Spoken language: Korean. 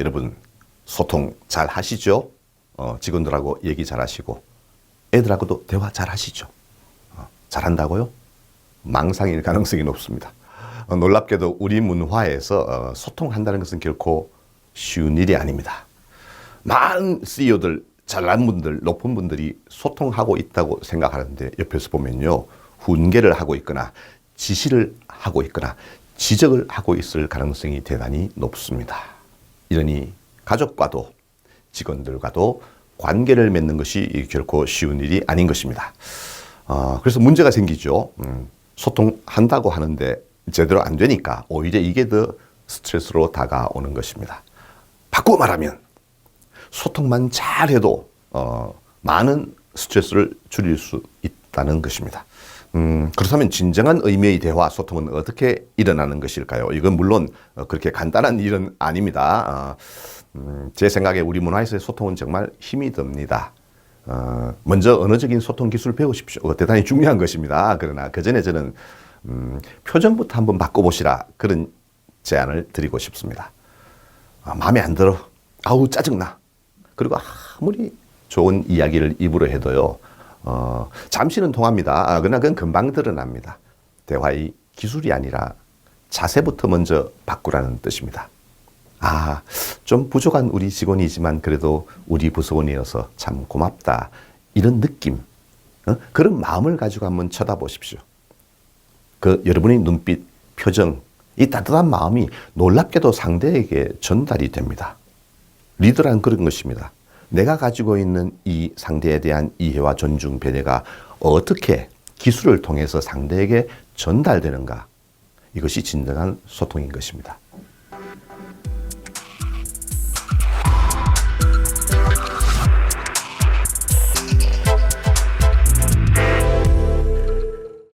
여러분 소통 잘 하시죠? 어, 직원들하고 얘기 잘 하시고 애들하고도 대화 잘 하시죠? 어, 잘한다고요? 망상일 가능성이 높습니다. 어, 놀랍게도 우리 문화에서 어, 소통한다는 것은 결코 쉬운 일이 아닙니다. 많은 CEO들, 잘난 분들, 높은 분들이 소통하고 있다고 생각하는데 옆에서 보면요. 훈계를 하고 있거나 지시를 하고 있거나 지적을 하고 있을 가능성이 대단히 높습니다. 이러니 가족과도 직원들과도 관계를 맺는 것이 결코 쉬운 일이 아닌 것입니다. 어, 그래서 문제가 생기죠. 음, 소통한다고 하는데 제대로 안 되니까 오히려 이게 더 스트레스로 다가오는 것입니다. 바꾸어 말하면 소통만 잘해도 어, 많은 스트레스를 줄일 수 있다 는 것입니다. 음, 그렇다면 진정한 의미의 대화 소통은 어떻게 일어나는 것일까요? 이건 물론 어, 그렇게 간단한 일은 아닙니다. 어, 음, 제 생각에 우리 문화에서의 소통은 정말 힘이 듭니다. 어, 먼저 언어적인 소통 기술을 배우십시오. 어, 대단히 중요한 것입니다. 그러나 그 전에 저는 음, 표정부터 한번 바꿔보시라 그런 제안을 드리고 싶습니다. 아, 마음에 안 들어. 아우 짜증나. 그리고 아무리 좋은 이야기를 입으로 해도요. 어, 잠시는 통합니다. 아, 그러나 그건 금방 드러납니다. 대화의 기술이 아니라 자세부터 먼저 바꾸라는 뜻입니다. 아, 좀 부족한 우리 직원이지만 그래도 우리 부서원이어서 참 고맙다. 이런 느낌, 어? 그런 마음을 가지고 한번 쳐다보십시오. 그 여러분의 눈빛, 표정, 이 따뜻한 마음이 놀랍게도 상대에게 전달이 됩니다. 리더란 그런 것입니다. 내가 가지고 있는 이 상대에 대한 이해와 존중, 배려가 어떻게 기술을 통해서 상대에게 전달되는가. 이것이 진정한 소통인 것입니다.